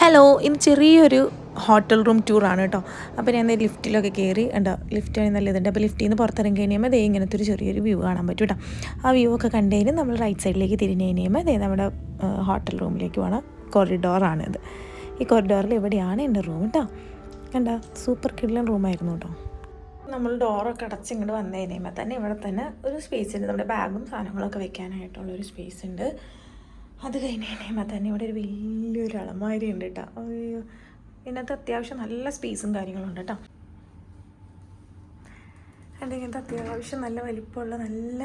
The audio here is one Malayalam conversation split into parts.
ഹലോ ഇന്ന് ചെറിയൊരു ഹോട്ടൽ റൂം ടൂറാണ് കേട്ടോ അപ്പോൾ ഞാൻ ലിഫ്റ്റിലൊക്കെ കയറി ഉണ്ടോ ലിഫ്റ്റ് നല്ല ഇതുണ്ട്. അപ്പോൾ ലിഫ്റ്റിൽ നിന്ന് പുറത്തിറങ്ങി കഴിയുമ്പോൾ ദേ ഇങ്ങനത്തെ ഒരു ചെറിയൊരു വ്യൂ കാണാൻ പറ്റും കേട്ടോ ആ വ്യൂ ഒക്കെ കണ്ടു കഴിഞ്ഞാൽ നമ്മൾ റൈറ്റ് സൈഡിലേക്ക് തിരിഞ്ഞ് കഴിയുമ്പോൾ ദേ നമ്മുടെ ഹോട്ടൽ റൂമിലേക്ക് പോകണം കൊറിഡോറാണിത് ഈ കോറിഡോറിൽ എവിടെയാണ് എന്റെ റൂം കേട്ടോ കണ്ട സൂപ്പർ കിഡ്ലൻ റൂമായിരുന്നു കേട്ടോ നമ്മൾ ഡോറൊക്കെ അടച്ച് ഇങ്ങോട്ട് വന്നു തന്നെ ഇവിടെ തന്നെ ഒരു സ്പേസ് ഉണ്ട്. നമ്മുടെ ബാഗും സാധനങ്ങളൊക്കെ വെക്കാനായിട്ടുള്ള ഒരു സ്പേസ് ഉണ്ട്. അത് കഴിഞ്ഞ് കഴിയുമ്പോൾ തന്നെ ഇവിടെ ഒരു വലിയൊരു അളമാരി ഉണ്ട് കേട്ടോ അയ്യോ. ഇതിനകത്ത് അത്യാവശ്യം നല്ല സ്പേസും കാര്യങ്ങളും ഉണ്ട് കേട്ടോ അതിന്റെ ഇങ്ങനത്തെ അത്യാവശ്യം നല്ല വലിപ്പമുള്ള നല്ല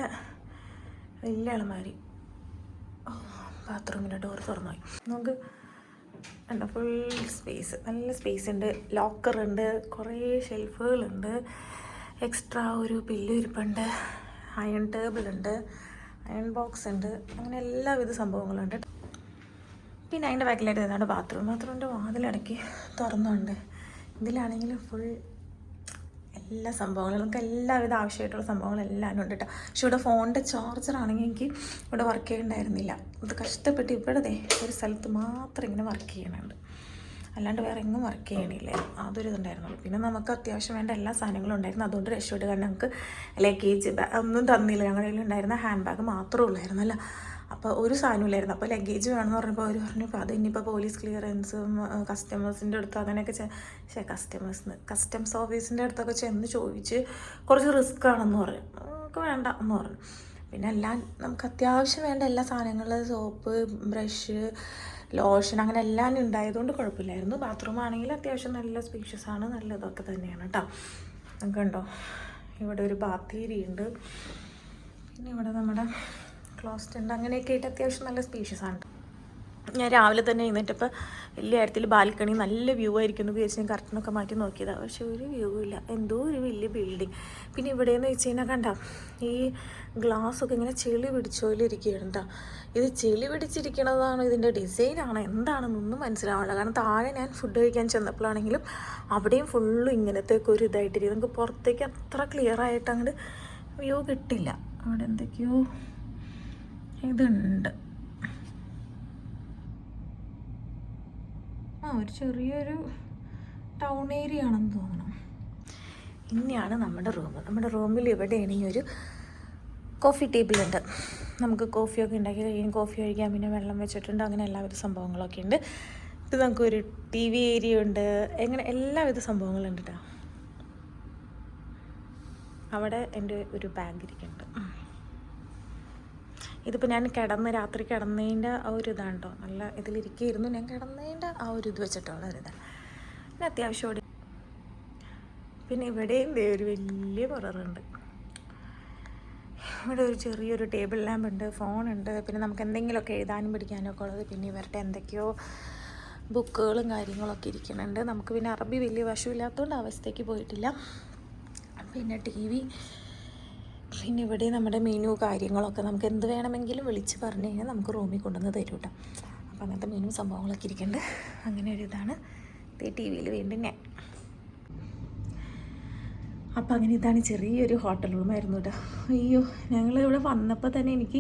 വലിയ അളമാരി ബാത്റൂമിന്റെ ഡോർ തുറന്നുപോയി. നമുക്ക് എന്താ ഫുൾ സ്പേസ് നല്ല സ്പേസ് ഉണ്ട്. ലോക്കർ ഉണ്ട്. കുറേ ഷെൽഫുകളുണ്ട് എക്സ്ട്രാ ഒരു പില്ല് ഇരിപ്പുണ്ട്. അയൺ ടേബിൾ ഉണ്ട്. അയൺ ബോക്സ് ഉണ്ട്. അങ്ങനെ എല്ലാവിധ സംഭവങ്ങളുണ്ട്. പിന്നെ അതിന്റെ ബാക്കിലായിട്ട് ഇതാണ് ബാത്റൂം. ബാത്റൂമിന്റെ വാതിലിടയ്ക്ക് തുറന്നുണ്ട് ഇതിലാണെങ്കിൽ ഫുൾ എല്ലാ സംഭവങ്ങളും. നമുക്ക് എല്ലാവിധ ആവശ്യമായിട്ടുള്ള സംഭവങ്ങളെല്ലാം ഉണ്ട് കേട്ടോ പക്ഷെ ഇവിടെ ഫോണിന്റെ ചാർജർ ആണെങ്കിൽ എനിക്ക് ഇവിടെ വർക്ക് ചെയ്യണ്ടായിരുന്നില്ല. ഇത് കഷ്ടപ്പെട്ട് ഇവിടെ ഒരു സ്ഥലത്ത് മാത്രം ഇങ്ങനെ വർക്ക് ചെയ്യണുണ്ട്. അല്ലാണ്ട് വേറെ എങ്ങും വർക്ക് ചെയ്യണില്ല. അതൊരു ഇതുണ്ടായിരുന്നുള്ളൂ. പിന്നെ നമുക്ക് അത്യാവശ്യം വേണ്ട എല്ലാ സാധനങ്ങളും ഉണ്ടായിരുന്നു. അതുകൊണ്ട് രക്ഷപ്പെട്ട് കാരണം ഞങ്ങൾക്ക് ലഗേജ് ഒന്നും തന്നില്ല. ഞങ്ങളുടെ കയ്യിൽ ഉണ്ടായിരുന്ന ഹാൻഡ് ബാഗ് മാത്രമേ ഉള്ളായിരുന്നല്ല. അപ്പോൾ ഒരു സാധനം ഇല്ലായിരുന്നു. അപ്പോൾ ലഗേജ് വേണമെന്ന് പറഞ്ഞപ്പോൾ അവർ പറഞ്ഞു അപ്പോൾ അത് ഇനിയിപ്പോൾ പോലീസ് ക്ലിയറൻസും കസ്റ്റമേഴ്സിന്റെ അടുത്ത് അങ്ങനെയൊക്കെ ചെ കസ്റ്റമേഴ്സിന് കസ്റ്റംസ് ഓഫീസിന്റെ അടുത്തൊക്കെ ചെന്ന് ചോദിച്ച് കുറച്ച് റിസ്ക് ആണെന്ന് പറഞ്ഞു. നമുക്ക് വേണ്ട എന്ന് പറഞ്ഞു. പിന്നെ എല്ലാം നമുക്ക് അത്യാവശ്യം വേണ്ട എല്ലാ സാധനങ്ങളും സോപ്പ് ബ്രഷ് ലോഷൻ അങ്ങനെ എല്ലാം ഉണ്ടായതുകൊണ്ട് കുഴപ്പമില്ലായിരുന്നു. ബാത്റൂം ആണെങ്കിൽ അത്യാവശ്യം നല്ല സ്പീഷ്യസ് ആണ് നല്ല ഇതൊക്കെ തന്നെയാണ് കേട്ടോ നമുക്ക് കണ്ടോ? ഇവിടെ ഒരു ബാത്തേരി ഉണ്ട്. പിന്നെ ഇവിടെ നമ്മുടെ ക്ലോസ്റ്റ് ഉണ്ട്. അങ്ങനെയൊക്കെ ആയിട്ട് അത്യാവശ്യം നല്ല സ്പീഷ്യസ് ആണ്. ഞാൻ രാവിലെ തന്നെ എഴുന്നേറ്റപ്പോൾ വലിയ കാര്യത്തിൽ ബാൽക്കണി നല്ല വ്യൂ ആയിരിക്കും എന്ന് വിചാരിച്ച് ഞാൻ കർട്ടനൊക്കെ മാറ്റി നോക്കിയതാണ് പക്ഷെ ഒരു വ്യൂ ഇല്ല. എന്തോ ഒരു വലിയ ബിൽഡിങ് പിന്നെ ഇവിടെയെന്ന് വെച്ച് കഴിഞ്ഞാൽ കണ്ട ഈ ഗ്ലാസ് ഒക്കെ ഇങ്ങനെ ചെളി പിടിച്ചോലിരിക്കുകയാണ് കേട്ടോ ഇത് ചെളി പിടിച്ചിരിക്കണതാണ് ഇതിന്റെ ഡിസൈനാണ് എന്താണെന്നൊന്നും മനസ്സിലാവില്ല കാരണം താഴെ ഞാൻ ഫുഡ് കഴിക്കാൻ ചെന്നപ്പോഴാണെങ്കിലും അവിടെയും ഫുള്ളും ഇങ്ങനത്തേക്ക് ഒരു ഇതായിട്ടിരിക്കും നമുക്ക് പുറത്തേക്ക് അത്ര ക്ലിയർ ആയിട്ട് അങ്ങോട്ട് വ്യൂ കിട്ടില്ല. അവിടെ എന്തൊക്കെയോ ഇതുണ്ട്. ആ ഒരു ചെറിയൊരു ടൗൺ ഏരിയ ആണെന്ന് തോന്നണം. ഇനിയാണ് നമ്മുടെ റൂം. നമ്മുടെ റൂമിൽ ഇവിടെയാണെങ്കിൽ ഒരു കോഫി ടേബിൾ ഉണ്ട്. നമുക്ക് കോഫിയൊക്കെ ഉണ്ടാക്കി കഴിയും കോഫി കഴിക്കാൻ പിന്നെ വെള്ളം വെച്ചിട്ടുണ്ട്. അങ്ങനെ എല്ലാവിധ സംഭവങ്ങളൊക്കെ ഉണ്ട്. ഇത് നമുക്കൊരു ടി വി ഏരിയ ഉണ്ട്. എങ്ങനെ എല്ലാവിധ സംഭവങ്ങളുണ്ട് കേട്ടോ അവിടെ എന്റെ ഒരു ബാഗ് ഇരിക്കുന്നുണ്ട്. ഇതിപ്പോൾ ഞാൻ കിടന്ന് രാത്രി കിടന്നതിന്റെ ആ ഒരു ഇതാണ് കേട്ടോ നല്ല ഇതിലിരിക്കുകയായിരുന്നു ഞാൻ കിടന്നതിന്റെ ആ ഒരു ഇത് വെച്ചിട്ടുള്ള ഒരു ഇതാണ്. പിന്നെ അത്യാവശ്യം ഓടി പിന്നെ ഇവിടെയും ഒരു വലിയ മിററുണ്ട് ഇവിടെ ഒരു ചെറിയൊരു ടേബിൾ ലാമ്പ് ഉണ്ട് ഫോണുണ്ട് പിന്നെ നമുക്ക് എന്തെങ്കിലുമൊക്കെ എഴുതാനും പിടിക്കാനും ഒക്കെ ഉള്ളത്. പിന്നെ ഇവരുടെ എന്തൊക്കെയോ ബുക്കുകളും കാര്യങ്ങളൊക്കെ ഇരിക്കുന്നുണ്ട്. നമുക്ക് പിന്നെ അറബി വലിയ വശമില്ലാത്തതുകൊണ്ട് അവസ്ഥയ്ക്ക് പോയിട്ടില്ല. പിന്നെ ടി വി പിന്നെ ഇവിടെ നമ്മുടെ മെനു കാര്യങ്ങളൊക്കെ നമുക്ക് എന്ത് വേണമെങ്കിലും വിളിച്ച് പറഞ്ഞു കഴിഞ്ഞാൽ നമുക്ക് റൂമിൽ കൊണ്ടുവന്ന് തരും കേട്ടോ. അപ്പോൾ അങ്ങനത്തെ മെനു സംഭവങ്ങളൊക്കെ ഇരിക്കുന്നുണ്ട് അങ്ങനെ ഒരു ഇതാണ്. ടി വിയിൽ വീണ്ടും ഞാൻ. അപ്പോൾ അങ്ങനെ ഇതാണ് ചെറിയൊരു ഹോട്ടൽ റൂമായിരുന്നു കേട്ടോ. അയ്യോ ഞങ്ങൾ ഇവിടെ വന്നപ്പോൾ തന്നെ എനിക്ക്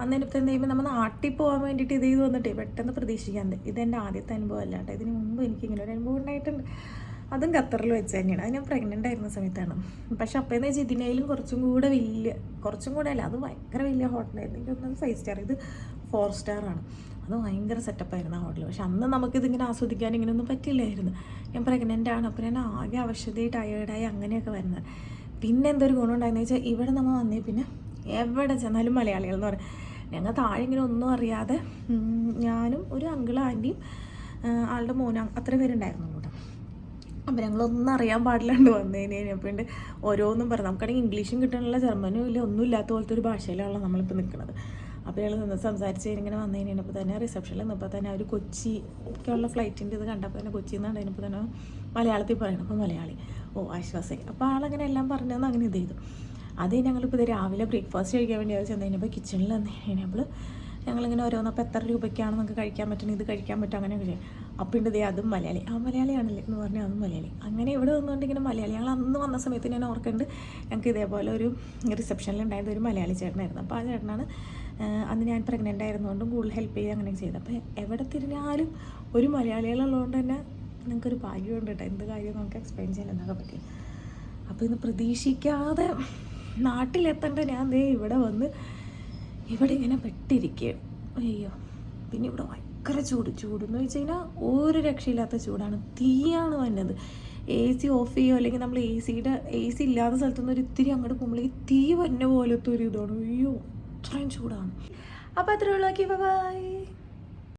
വന്നതിനിപ്പോൾ തന്നെ കഴിയുമ്പോൾ നമ്മൾ നാട്ടിൽ പോകാൻ വേണ്ടിയിട്ട് ഇത് ചെയ്ത് വന്നിട്ടേ പെട്ടെന്ന് പ്രതീക്ഷിക്കാൻ ഇതെന്റെ ആദ്യത്തെ അനുഭവം അല്ലാണ്ട് ഇതിന് മുമ്പ് എനിക്ക് ഇങ്ങനെ ഒരു അനുഭവം ഉണ്ടായിട്ടുണ്ട്. അതും ഖത്തറിൽ വെച്ച് തന്നെയാണ്. അത് ഞാൻ പ്രഗ്നന്റ് ആയിരുന്ന സമയത്താണ്. പക്ഷെ അപ്പോഴെന്ന് വെച്ചാൽ ഇതിനേലും കുറച്ചും കൂടെ വലിയ കുറച്ചും കൂടെ അല്ല അത് ഭയങ്കര വലിയ ഹോട്ടലായിരുന്നു എനിക്ക് തോന്നുന്നത് ഫൈവ് സ്റ്റാർ ഇത് ഫോർ സ്റ്റാർ ആണ്. അത് ഭയങ്കര സെറ്റപ്പായിരുന്നു ആ ഹോട്ടൽ പക്ഷെ അന്ന് നമുക്കിതിങ്ങനെ ആസ്വദിക്കാൻ ഇങ്ങനെയൊന്നും പറ്റില്ലായിരുന്നു. ഞാൻ പ്രഗ്നന്റ് ആണ്. അപ്പോൾ ഞാൻ ആകെ അവശതയായി ടയേർഡായി അങ്ങനെയൊക്കെ വരുന്നത്. പിന്നെ എന്തൊരു ഗുണമുണ്ടായെന്ന് വെച്ചാൽ ഇവിടെ നമ്മൾ വന്നേ പിന്നെ എവിടെ ചെന്നാലും മലയാളികൾ എന്ന് പറയും. ഞങ്ങൾ താഴെ ഇങ്ങനെ ഒന്നും അറിയാതെ ഞാനും ഒരു അങ്കിളും ആന്റിയും ആളുടെ മോനും അത്ര പേരുണ്ടായിരുന്നു. അപ്പം ഞങ്ങളൊന്നും അറിയാൻ പാടില്ലാണ്ട് വന്നതിന് കഴിഞ്ഞപ്പോണ്ട് ഓരോന്നും പറഞ്ഞു നമുക്കാണെങ്കിൽ ഇംഗ്ലീഷും കിട്ടാനുള്ള ജർമ്മനും ഇല്ല ഒന്നും ഇല്ലാത്ത പോലത്തെ ഒരു ഭാഷയിലാണ് നമ്മളിപ്പോൾ നിൽക്കുന്നത് അപ്പോൾ ഞങ്ങൾ നിന്ന് സംസാരിച്ച് ഇങ്ങനെ വന്നു കഴിഞ്ഞപ്പോൾ തന്നെ റിസപ്ഷനിൽ നിന്നപ്പോൾ തന്നെ ഒരു കൊച്ചി ഒക്കെയുള്ള ഫ്ലൈറ്റിന്റെ ഇത് കണ്ടപ്പോൾ തന്നെ കൊച്ചിയിൽ നിന്ന് കഴിഞ്ഞപ്പോൾ തന്നെ മലയാളത്തിൽ പറയണം അപ്പോൾ മലയാളി ഓ ആശ്വാസമായി അപ്പോൾ ആളങ്ങനെ എല്ലാം പറഞ്ഞതെന്ന് അങ്ങനെ ഇത് ചെയ്തു. അത് ഞങ്ങളിപ്പോൾ ഇത് രാവിലെ ബ്രേക്ക്ഫാസ്റ്റ് കഴിക്കാൻ വേണ്ടി അവർ ചെന്ന് കഴിഞ്ഞപ്പോൾ കിച്ചണിൽ കഴിഞ്ഞാൽ കഴിഞ്ഞപ്പോൾ ഞങ്ങളിങ്ങനെ ഓരോന്നപ്പോൾ എത്ര രൂപയ്ക്കാണ് നമുക്ക് കഴിക്കാൻ പറ്റുന്നത് ഇത് കഴിക്കാൻ പറ്റും അങ്ങനെയൊക്കെ ചെയ്യും. അപ്പോൾ ഉണ്ട് ദേ അതും മലയാളി. ആ മലയാളിയാണല്ലേ എന്ന് പറഞ്ഞാൽ അതും മലയാളി. അങ്ങനെ ഇവിടെ വന്നുകൊണ്ട് ഇങ്ങനെ മലയാളി ഞങ്ങൾ അന്ന് വന്ന സമയത്ത് ഞാൻ ഓർക്കുന്നുണ്ട് ഞങ്ങൾക്ക് ഇതേപോലെ ഒരു റിസപ്ഷനിൽ ഉണ്ടായത് ഒരു മലയാളി ചേട്ടനായിരുന്നു. അപ്പോൾ ആ ചേട്ടനാണ് അന്ന് ഞാൻ പ്രഗ്നന്റ് ആയിരുന്നുകൊണ്ടും കൂടുതൽ ഹെൽപ്പ് ചെയ്യുക അങ്ങനെ ചെയ്തത്. അപ്പോൾ എവിടെ തിരിഞ്ഞാലും ഒരു മലയാളികളുള്ളതുകൊണ്ട് തന്നെ നിങ്ങൾക്കൊരു ഭാഗ്യമുണ്ട് കേട്ടോ. എന്ത് കാര്യം നമുക്ക് എക്സ്പ്ലെയിൻ ചെയ്യാനൊക്കെ പറ്റി. അപ്പോൾ ഇന്ന് പ്രതീക്ഷിക്കാതെ നാട്ടിലെത്തേണ്ട ഞാൻ ദേ ഇവിടെ വന്ന് ഇവിടെ ഇങ്ങനെ പെട്ടിരിക്കുക അയ്യോ പിന്നെ ഇവിടെ ഭയങ്കര ചൂട്. ചൂടെന്ന് വെച്ച് കഴിഞ്ഞാൽ ഒരു രക്ഷയില്ലാത്ത ചൂടാണ്. തീയാണ് വന്നത്. എ സി ഓഫ് ചെയ്യുമോ അല്ലെങ്കിൽ നമ്മൾ എ സിയുടെ എ സി ഇല്ലാത്ത സ്ഥലത്തുനിന്ന് ഒരു ഇത്തിരി അങ്ങോട്ട് പോകുമ്പോഴേക്ക് തീ വന്ന പോലത്തെ ഒരു ഇതാണ്. അയ്യോ അത്രയും ചൂടാണ്. അപ്പോൾ അത്രയുള്ള ബൈ